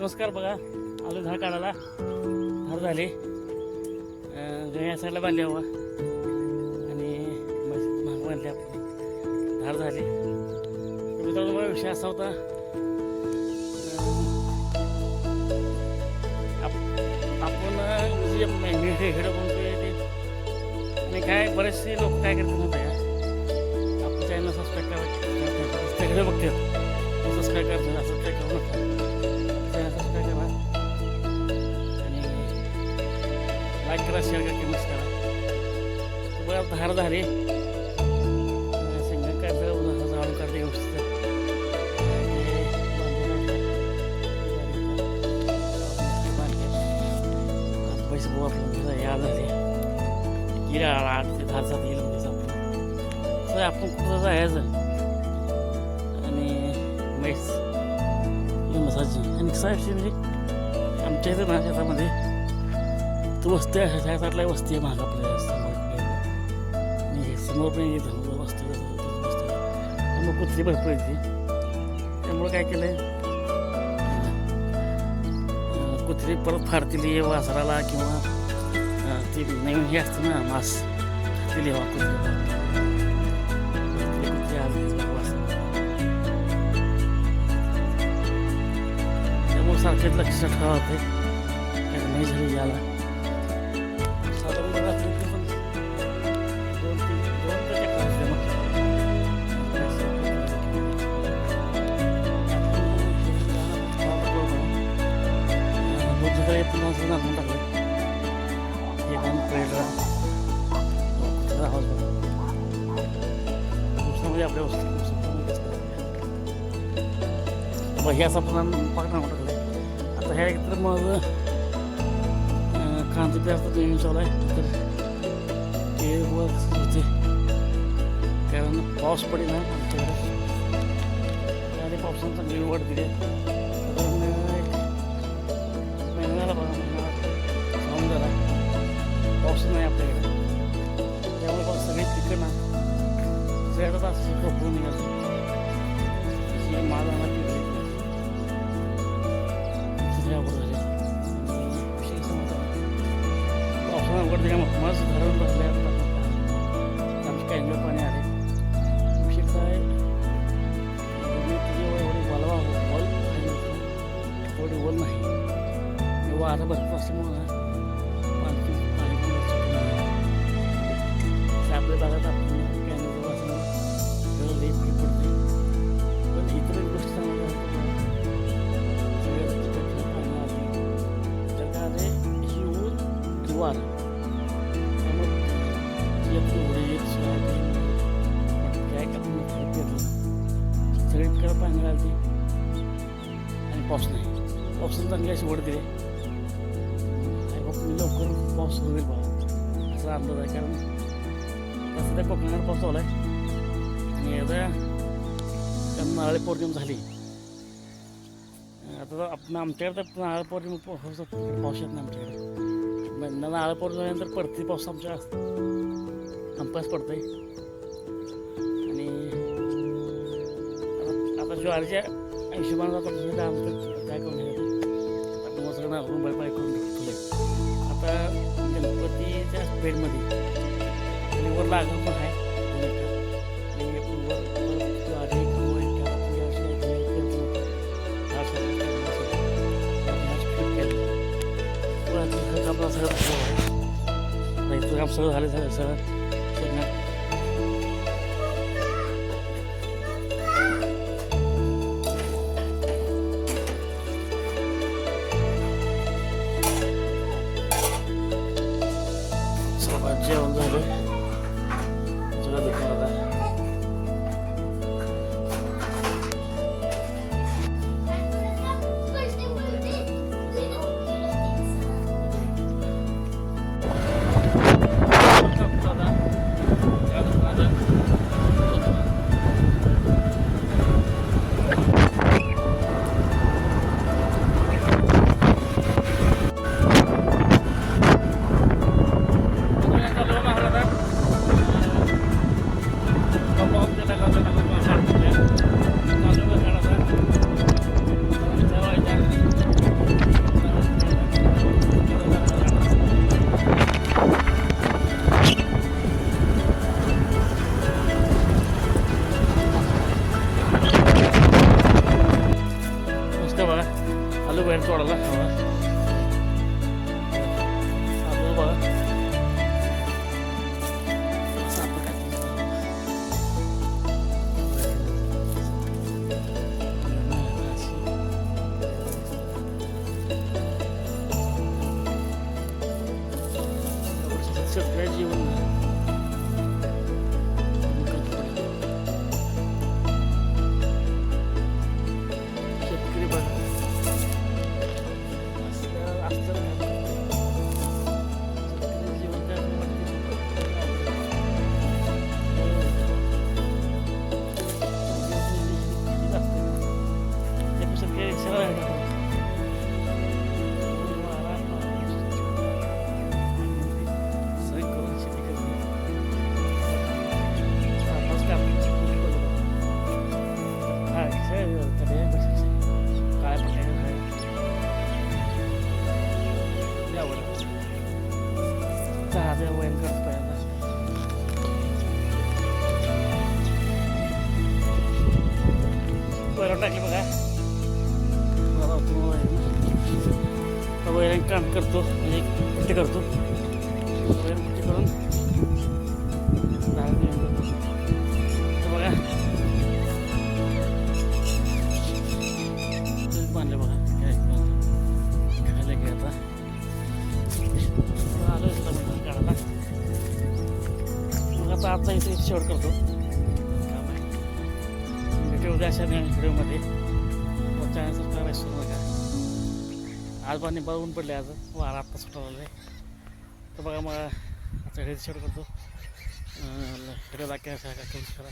नमस्कार बघा आलो झाड काढायला. झाड झाले. गया या साईडला बांधले हवा. आणि मग- बांधले आपण. झाड झाले. मित्रांनो मला विषय असा होता. आपण जे जे हेडं म्हणतोय ते. आणि काय बरेचसे लोक काय करतात माहिती आहे आपलं चॅनल सबस्क्राईब करावं तिकडे बघते सबस्क्राईब करतो सबस्क्राईब करू नका चॅनल सबस्क्राईब करा आणि लाईक करा शेअर करा कमेंट्स करा बघा आता हार झाले काय काढले व्यवस्थित आता पैसे बघू या झाले आठ ते दहा सात येईल आपण कुठं जायचं म्हैस मसाजी आणि कसं आहे म्हणजे आमच्या इथं ना शेतामध्ये तू वस्ती आहे ह्या साईडला वस्ती आहे महाग आपल्यासमोर समोर पण येतं वस्ती मग कुत्री भरपूर येते त्यामुळं काय केलं आहे कुत्री परत फाडतील वासराला किंवा ती नवीन हे असतं ना मास खातील हवा कुत्री टाकलं हे काम कळलं कुठला आवाज बघा दुसऱ्यामध्ये आपल्या वस्तू हे असं आपण पाकणार टाकलं आता ह्या एकतर मग अं, कांदे बी असतात चालू आहे तर ते होते कारण पाऊस पडेल ना आमच्याकडे आणि पावसानं चांगली वाढ दिली कारण एक महिना बघा झाला पाऊस नाही आपल्याकडे त्यामुळे पाऊस सगळी पिकं ना सगळ्यात असं पावसानं त्याच्यामुळे दिल्यामुळे माझं धरण भरले आमच्या कॅन्जर पाणी आले. काय जमिनीत तुझी एवढी वलवा वल आहे वल नाही. आणि वारं भरपूर असल्यामुळं सगळीकडे आणि पाऊस नाही. पावसानं चांगली अशी वड दिली. आणि मग लवकर पाऊस होईल पाऊस असा अंदाज आहे. कारण आता सध्या कोकणात पाऊस चालू आहे आणि आता कारण नारळी पौर्णिमा झाली. आता तर आपण आमच्याकडे तर नारळ पौर्णिमा पाऊस पाऊस येत नाही आमच्याकडे. म्हणजे मग नारळ पौर्णिमेनंतर पडते पाऊस आमच्या हमखास पडतंय. ज्वारीच्या हिशोबाने जातो तसं काय आमचं काय करून सगळं करून ठेवले आता गणपतीच्या पेडमध्ये वर पण आहे. दोन झालं आणि तोडायला हवा चहा द्या वैन करत पहिल्यांदा बरं टाकले बघा मला तुम्हाला वैरण काम करतो म्हणजे कुठे करतो वैरण कुठे आजचा इथे शेवट करतो. भेटू उद्या अशा नवीन व्हिडिओमध्ये चॅनल सबस्क्राईब विसरू नका आज पाणी ऊन पडले आज. वारा आत्ता सुटायला आहे तर बघा मग आजचा घरी शेवट करतो. व्हिडिओ दाखवा करा.